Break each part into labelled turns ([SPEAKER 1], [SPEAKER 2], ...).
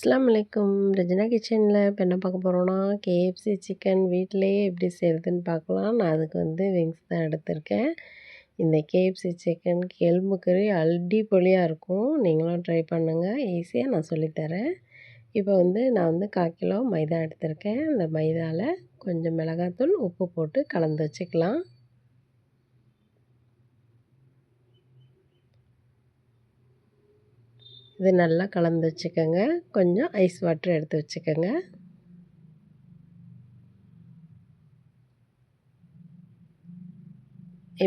[SPEAKER 1] அஸ்லாம் வலைக்கும் ரஜினா கிச்சனில் இப்போ என்ன பார்க்க போகிறோன்னா கேஎஃப்சி சிக்கன் வீட்டிலேயே எப்படி செய்கிறதுன்னு பார்க்கலாம். நான் அதுக்கு வந்து விங்ஸ் தான் எடுத்திருக்கேன். இந்த கேஎஃப்சி சிக்கன் எலும்பு கறி அடிப்பொலியாக இருக்கும். நீங்களும் ட்ரை பண்ணுங்கள் ஈஸியாக நான் சொல்லித்தரேன். இப்போ வந்து நான் வந்து கால் கிலோ மைதா எடுத்திருக்கேன். அந்த மைதாவில் கொஞ்சம் மிளகாத்தூள் உப்பு போட்டு கலந்து வச்சுக்கலாம். இது நல்லா கலந்து வச்சுக்கோங்க. கொஞ்சம் ஐஸ் வாட்டர் எடுத்து வச்சுக்கோங்க.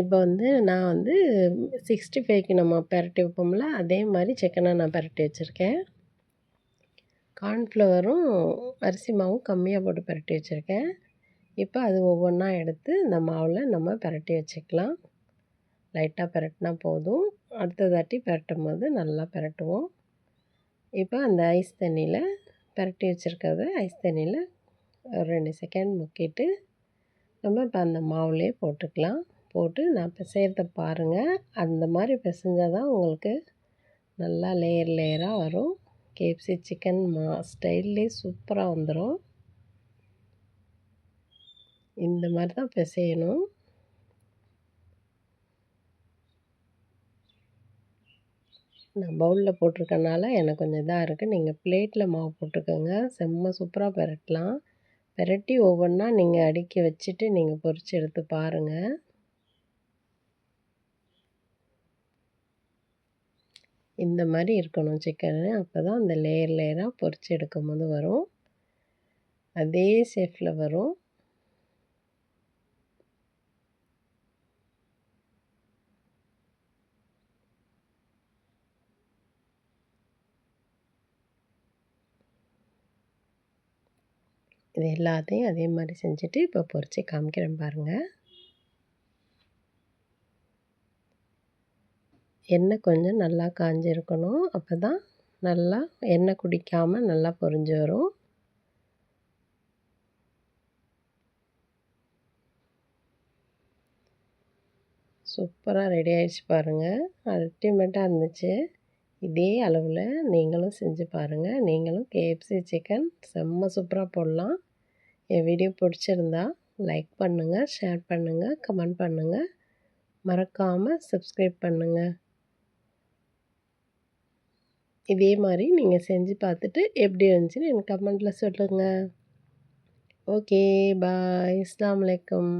[SPEAKER 1] இப்போ வந்து நான் வந்து சிக்ஸ்டி ஃபைவ்க்கு நம்ம பரட்டி வைப்போம்ல அதே மாதிரி சிக்கனை நான் பரட்டி வச்சுருக்கேன். கார்ன்ஃப்ளவரும் அரிசி மாவும் கம்மியாக போட்டு பரட்டி வச்சுருக்கேன். இப்போ அது ஒவ்வொன்றா எடுத்து இந்த மாவில் நம்ம பரட்டி வச்சுக்கலாம். லைட்டாக பரட்டினா போதும். அடுத்த தாட்டி பரட்டும் போது நல்லா பரட்டுவோம். இப்போ அந்த ஐஸ் தண்ணியில் பரட்டி வச்சுருக்கிறத ஐஸ் தண்ணியில் ஒரு ரெண்டு செகண்ட் முக்கிட்டு நம்ம இப்போ அந்த மாவுலேயே போட்டுக்கலாம். போட்டு நான் பிசைகிறத பாருங்கள் அந்த மாதிரி பிசைஞ்சால் தான் உங்களுக்கு நல்லா லேயர் லேயராக வரும். கேப்சி சிக்கன் மா ஸ்டைல்லே சூப்பராக வந்துடும் இந்த மாதிரி தான் பிசையணும். நான் பவுலில் போட்டிருக்கனால எனக்கு கொஞ்சம் இதாக இருக்குது நீங்கள் பிளேட்டில் மாவு போட்டுக்கோங்க செம்ம சூப்பராக பெரட்டலாம். பெரட்டி ஒவ்வொன்றா நீங்கள் அடுக்கி வச்சுட்டு நீங்கள் பொறிச்சு எடுத்து பாருங்கள் இந்த மாதிரி இருக்கணும் சிக்கனு அப்போ தான் அந்த லேயர் லேயராக பொறிச்சு எடுக்கும் போது வரும். அதே ஷேஃபில் வரும். இது எல்லாத்தையும் அதே மாதிரி செஞ்சுட்டு இப்போ பொறிச்சு காமிக்கிறேன் பாருங்கள் எண்ணெய் கொஞ்சம் நல்லா காஞ்சிருக்கணும். அப்போ தான் நல்லா எண்ணெய் குடிக்காமல் நல்லா பொறிஞ்சு வரும். சூப்பராக ரெடி ஆகிடுச்சு பாருங்கள் அல்டிமேட்டாக இருந்துச்சு. இதே அளவில் நீங்களும் செஞ்சு பாருங்கள் நீங்களும் கேஎஃப்சி சிக்கன் செம்ம சூப்பராக போடலாம். என் வீடியோ பிடிச்சிருந்தா லைக் பண்ணுங்கள் ஷேர் பண்ணுங்கள் கமெண்ட் பண்ணுங்கள் மறக்காமல் சப்ஸ்கிரைப் பண்ணுங்கள் இதே மாதிரி நீங்கள் செஞ்சு பார்த்துட்டு எப்படி இருந்துச்சுன்னு எனக்கு கமெண்ட்டில் சொல்லுங்கள் ஓகே பாய் இஸ்லாம் வலைக்கம்